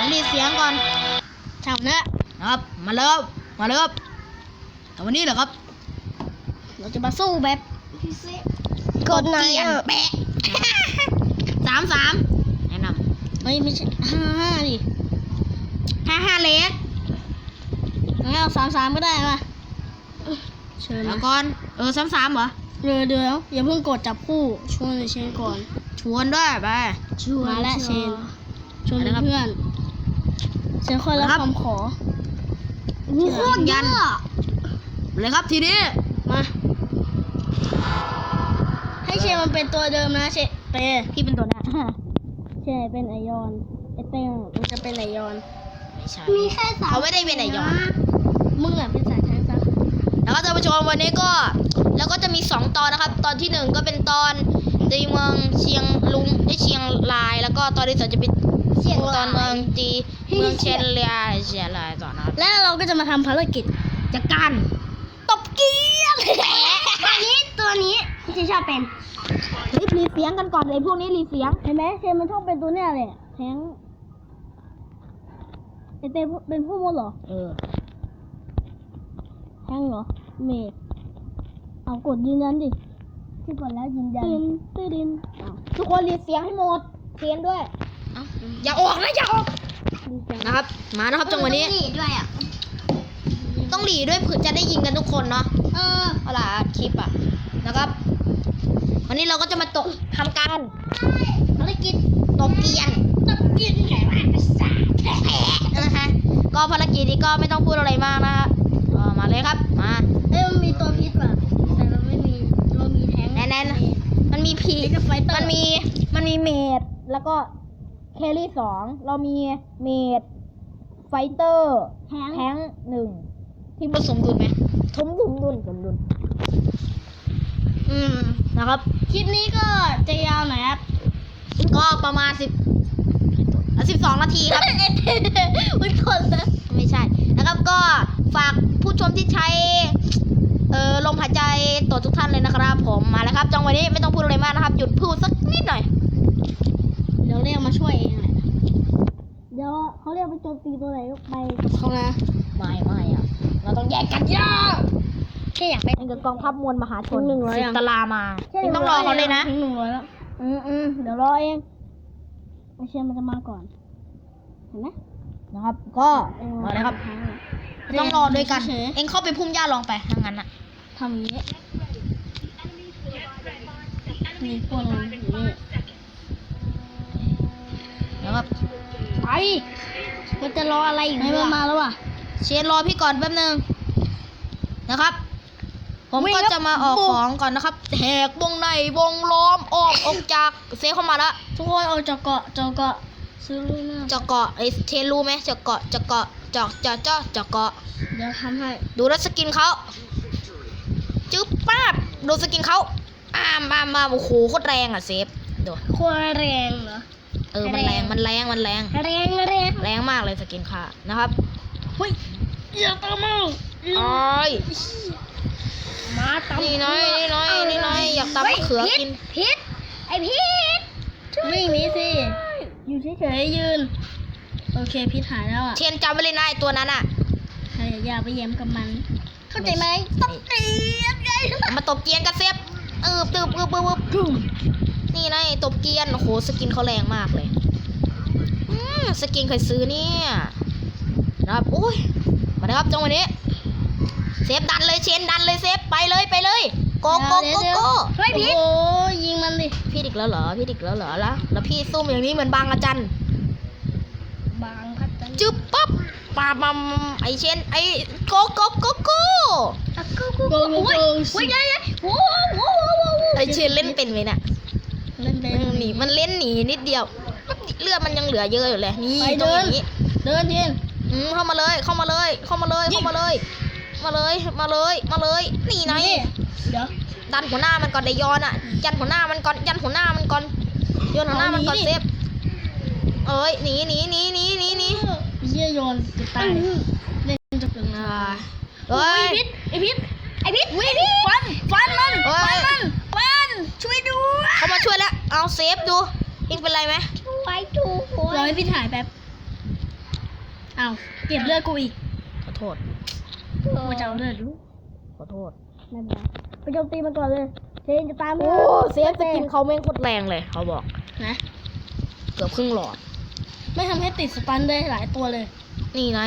ผมรีดเสียงก่อนทำนะนะครับ มาเลยครับมาเลยครับแต่วันนี้เหรอครับ เราจะมาสู้แบบกดไหนเปลี่ยนอะแปะสามสามแนะนเฮ้ยไม่ใช่ห้าห้าดิำห้าห้าเล็กงั้นเอาสามสามก็ได้ป่ะเชิญแล้วมาก่อน เออสามสามเหรอเดี๋ยวเดี๋ยวอย่าเพิ่งกดจับคู่ชวนเชนก่อน ชวนด้วยไปมาแล้วเชนชวนมาแล้วครับเพื่อน เชนค่อยรับมาครับคำขอโอ้โหโคตรยันเลยครับทีนี้ มา ให้เชนมันเป็นตัวเดิมนะเชนเต้พี่เป็นตัวเนี้ยเชนเป็นไอยอนไอเต้มันจะเป็นไอยอนไม่ใช่มีแค่สามเขาไม่ได้เป็นไอยอนมึงอะเป็นสายแทนซะแล้วก็ท่านผู้ชมวันนี้ก็ แล้วก็จะมีสองตอนนะครับ ตอนที่หนึ่งก็เป็นตอนในเมืองเชียงลุงได้เชียงราย แล้วก็ตอนที่สองจะเป็น ตอนเมืองจีเมืองเชียงรายเชียงรายต่อนะครับและเราก็จะมาทำภารกิจจากการตบเกียร์ตัวนี้ตัวนี้ที่ชอบเป็นรีบรีเสียงกันก่อนเลยพวกนี้รีเสียงเห็นไหมเชนมันชอบเป็นตัวเนี้ยเลยแทงไอเต้เป็นผู้มดเหรอ เออแทงเหรอ เมดเอากดยืนยันดิที่กดแล้วยืนยันตื่นตื่นอ้าวทุกคนรีเสียงให้หมดเสียงด้วย อย่าออกนะอย่าออกดีจังนะครับ มานะครับจังหวะนี้ด้วยอะ ต้องหลีด้วยเผื่อจะได้ยิงกันทุกคนเนาะ เออเวลาอัดคลิปอะนะครับ วันนี้เราก็จะมาตกทำการภารกิจตบเกียนตบกินไก่บ้านภาษานะคะ ก็ภารกิจนี้ก็ไม่ต้องพูดอะไรมากนะฮะก็มาเลยครับ มาเอ้ยมันมีตัวพิษป่ะแต่เราไม่มีเรามีแทงแน่ๆมันมีพีมีกับไฟเตอร์มันมี มันมีเมดแล้วก็ แครี่สองเรามีเมดไฟเตอร์แทงแทงค์หนึ่งที่ผสมดุลไหม สมดุลดุลสมดุลอืมนะครับ คลิปนี้ก็จะยาวหน่อยครับ ก็ประมาณสิบสิบสองนาทีครับอุ้ยผลนะไม่ใช่ นะครับก็ฝากผู้ชมที่ใช้ เอ่อลมหายใจตัวทุกท่านเลยนะครับ ผมมาแล้วครับ จังหวะนี้ไม่ต้องพูดอะไรมากนะครับ หยุดพูดสักนิดหน่อยเดี๋ยวเรียกมาช่วยเองแหละเดี๋ยวเขาเรียกไปโจมตีตัวไหนก็ไปกับเขานะไม่ไม่อะเราต้องแยกกันย่าแค่อยากไปเป็นกับกองทัพมวลมหาชนหนึ่งร้อยสิยังบตลามายังต้องรอเขาเลยนะถึงหนึ่งร้อยแล้วอืมอืมเดี๋ยวรอเองไม่เชื่อมันจะมาก่อนเห็นไหมนะครับ ก็มาเลยครับต้องรอด้วยกันเฉยเองเข้าไปพุ่มหญ้าลองไปถ้างั้นอะๆทำอย่างนี้มีพวกนั้นอย่างนี้ แล้วครับไป มันจะรออะไรอยู่ไม่มามาแล้วว่ะ เชนรอพี่ก่อนแป๊บนึงนะครับ ผมวิ่งก็ครับจะมาออกบุกของก่อนนะครับแหกวงในวงล้อมออกออกจากเซฟเข้ามาแล้วทุกคนเอาจากเกาะจากเกาะซื้อลูกหน้าจะเกาะไอ้เทนรู้ไหมจะเกาะจะเกาะเจาะเจาะเจาะจะเกาะเดี๋ยวทำให้ดูแล้วสกินเขาจึ๊บป้าบดูสกินเขาอ้ามอ้ามมาโอ้โหโคตรแรงอะเซฟดูควรแรงเหรอ เออมันแรงมันแรงมันแรงแรงแรงแรงมากเลยสกินค่ะนะครับเฮ้ยอย่าตามมาโอ้ยมาตามนี่น้อยนี่น้อยนี่น้อยอยากตำมะเขือกินพิษไอพิษวิ่งหนี้สิอยู่เฉยๆยืน โอเคพิษหายแล้วอะเทียนจำไว้เลยนะไอ้ตัวนั้นอะใครอย่าไปแย้มกับมัน เข้าใจไหมตบตีนไงมาตบเกียนกันเซฟเออตึบตึบตึบตึบ นี่นะไอ้ตบเกียนโอ้โหสกินเขาแรงมากเลยอืมสกินเคยซื้อเนี่ยนะครับอุ้ยมาเลยครับจังหวะนี้เซฟดันเลยเชนดันเลยเซฟไปเลยไปเลยโกโกโกโกเฮ้ยพิษโอ้ยิงมันดิพี่ดิกแล้วเหรอพี่ดิกแล้วเหรอแล้วแล้วพี่ซุ่มอย่างนี้เหมือนบางอาจันบางพัดจันจึ๊บปั๊บปาบมัมไอเชนไอโกโกโกโกอะกูกูกูโอ้ยโอ้ยยัยยัยโอ้โหโอ้โหโอ้โหไอเชนเล่นเป็นไหมเนี่ย เล่นเล่มันหนีมันเล่นหนีนิดเดียว เลือดมันยังเหลือเยอะอยู่เลยนี่ไปตรงเดินนี้เดินเดินอืมเข้ามาเลย เข้ามาเลย เข้ามาเลย เข้ามาเลย มาเลย มาเลย มาเลย นี่ไงเดี๋ยวดันหัวหน้ามันก่อนไดยอนอะ ยันหัวหน้ามันก่อน ยันหัวหน้ามันก่อนยันหัวหน้ามันก่อนเอาหนีดิเซฟเอ้ย หนีหนีหนีหนีหนีหนีเยี่ยโยนจะตายเล่นจะเกิดอ่าเฮ้เฮ้ยยไอพิษไอพิษไอพิษฟัน ฟันมันเฮ้ฟัยนมันฟัน ช่วยด้วยเขามาช่วยแล้วเอาเซฟดูเองเป็นไรไหมไปดูรอให้พิษหายแป๊บอ้าวเก็บเลือดกูอีกขอโทษกูจะเอาเลือดดูขอโทษไม่เป็นไรไปโจมตีมันก่อนเลยเจนจะตามโอ้เซฟสกินเขาแม่งโคตรแรงเลยเขาบอกนะเกือบครึ่งหลอด ไม่ทำให้ติดสปันได้หลายตัวเลย นี่ไง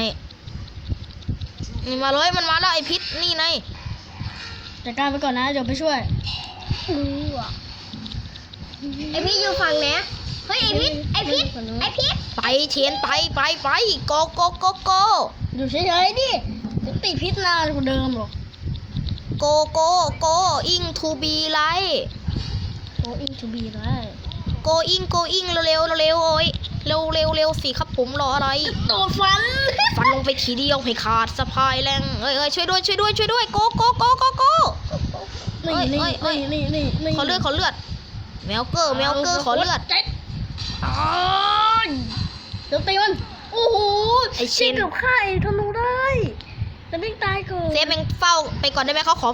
นี่มาเลยมันมาแล้วไอพิษนี่ไงจัดการไปก่อนนะเดี๋ยวไปช่วย ไอพี่อยู่ฝั่งไหนเฮ้ยไอพิษไอพิษไอพิษไปเชนไปไปไปโกโกโกโกอยู่เฉยๆดิจะติดพิษนานกว่าเดิมหรอกโกโกโกอิงทูบีไลโอ้อินทูบีได้โกอิงโกอิงเร็วๆเร็วๆโอ้ยเร็วเร็วเร็วสิครับผมรออะไรโดนฟันฟันลงไปทีเดียวให้ขาดสะพายแรงเอ้ยเอ้ยช่วยด้วยช่วยด้วยช่วยด้วยโกโกโกโกโก นี่นี่เอ้ยเอ้นี่ยนี่นี่นี่ขอเลือดขอเลือด แมวเกอร์แมวเกอร์ขอเลือดจ็อ้ายเดี๋ยวตีมันโอ้โหไอ้เชนเกือบฆ่าไอ้ธนูได้แต่ไม่ตายเกินเซฟเองเฝ้าไปก่อนได้ไหมเขาขอ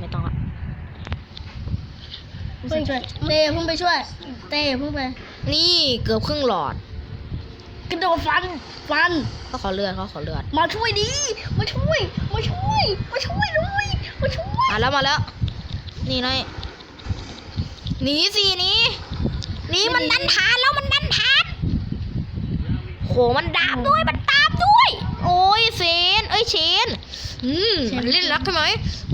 ไม่ต้องอะเพิ่งช่วยเต้เพิ่งไปช่วยเต้เพิ่งไป นี่เกือบครึ่งหลอดกระโดดฟันฟันเขาขอเลือดเขาขอเลือด มาช่วยดีมาช่วย มาช่วย มาช่วยด้วยมาช่วยมาแล้วมาแล้ว นี่นายหนีสิหนีหนีมันดันทานแล้วมันดันทานโหมันดามด้วยมันตามด้วย โอ้ยเซนเอ้ยเชนอืมมันเล่นนักใช่ไหม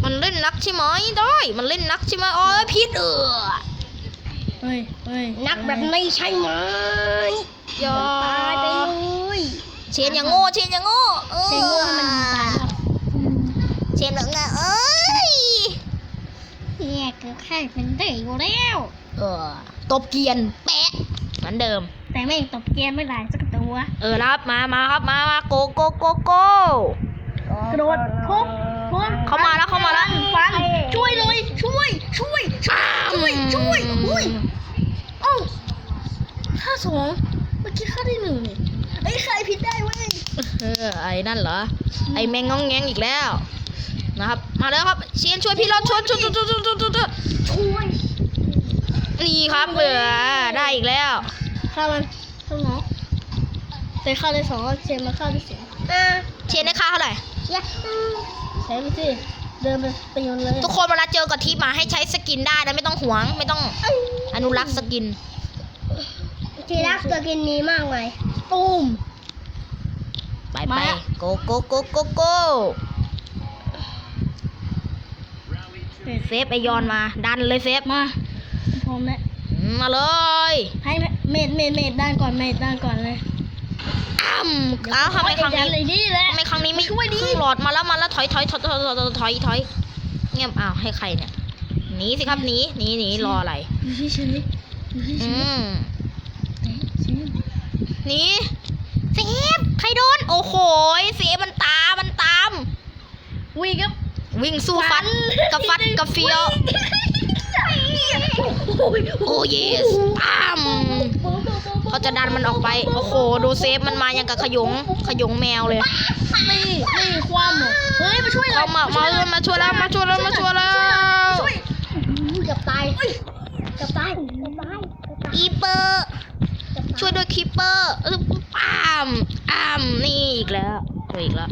มันเล่นนักใช่ไหมได้มันเล่นนักใช่ไหมโอ้ยพิษเออเฮ้ยเฮ้ยนักแบบนี้ใช่ไหมอย่าตายไปเลยเชนอย่างโง่เชนอย่างโง่เออเจ๊งว่ามันตายเชนแบบไงเอ้ย เนี่ยคือแค่เป็นได้อยู่แล้ว เออ ตบเกรียนแปะเหมือนเดิม แต่ไม่ตบเกมไม่ได้สักตัวเออนะครับมามาครับมามาโกโกโกโกกระโดดทุบทุบเข้ามาแล้วเข้ามาแล้วฟันช่วยเลยช่วย ช่วยช่วยช่วยช่วยอุ้ยเอ้าค่าสองเมื่อกี้ค่าได้หนึ่งนี่ไอ้ยใครผิดได้เว้ยเออไอ้นั่นเหรอไอ้แมงงองแงงอีกแล้ว นะครับ มาแล้วครับเชียนช่วยพี่เราชนชนชนชนชนชนชนชนช่วยนี่ครับเออได้อีกแล้วฆ่ามันฆ่าน้องเต้ฆ่าได้สองเชนมาฆ่าได้สี่อะเชียนได้ค่าเท่าไหร่อย่าอืมใช้ไปสิเดินไปตีมันเลยทุกคนเวลาเจอกับทีมมาให้ใช้สกินได้นะไม่ต้องหวงไม่ต้องอนุรักษ์สกินทีรักตัวกินนี้มากเลยตูมไปมาไปโกโกโกโกโก เซฟไอยอนมา ดันเลยเซฟมาพร้อมแล้วมาเลย ให้เมดเมดเมดดันก่อนเมดดันก่อนเลยอ้ำอ้าวทำไมครั้งนี้ทำไมครั้งนี้ไม่ช่วยดิหลอดมาแล้วมาแล้วถอยถอยถอยถอยถอยถอยถอยเงียบอ้าวให้ใครเนี่ยหนีสิครับหนีหนีหนีรออะไรอืมหนีเซฟใครโดนโอ้โหเซฟมันตามันตามวิ่งครับ วิ่งสู้ฟัดกับฟัดกับเฟียวโอ้ยโอ้เยสตามเขาจะดันมันออกไปโอ้โหดูเซฟมันมาอย่างกับขยงขยงแมวเลยนี่นี่ความเหรอเฮ้ยมาช่วยหน่อเขายมามาเลยมาช่วยแล้วมาช่วยแล้วมาช่วยแล้วช่วยเกือบตายเกือบตายเกือบตายเกือบตายอีเปอร์ช่วยด้วยคิปเปอร์เออปามอามนี่อีกแล้วเจออีกแล้ว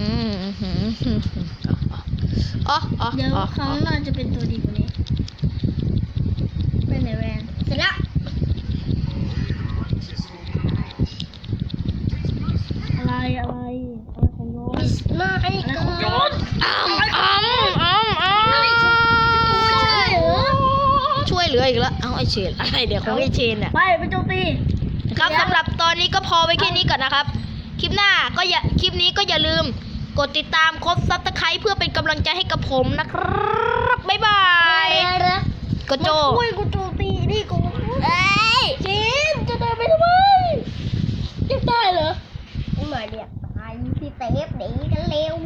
อืมหืมหืมหืมอ๋ออ๋อเดี๋ยวอ๋อครั้งหน้าจะเป็นตัวดีกว่านี้เป็นไหนแวนเสร็จแล้วอะไรอะไรอะไรของโยนมาไอ้อะไรกของโยนอ้ามอ้ามอ้ามอ้ามช่เหรอช่วยเหลืออีกแล้ว เอาไอเชนอะไรเดี๋ยวของไอเชนเนี่ย ไปไปโจมตี ครับสำหรับตอนนี้ก็พอไว้แค่นี้ก่อนนะครับ คลิปหน้าก็อย่าคลิปนี้ก็อย่าลืม กดติดตามคดซับสไครต์เพื่อเป็นกำลังใจให้กับผมนะครับบ๊ายบายกดโจมาช่วยกูโจมตีนี่กูเอ้ยเจนจะเดินไปทำไมยังได้เหรอไม่เหมือนเดียตายที่เตฟหนีกันเร็ว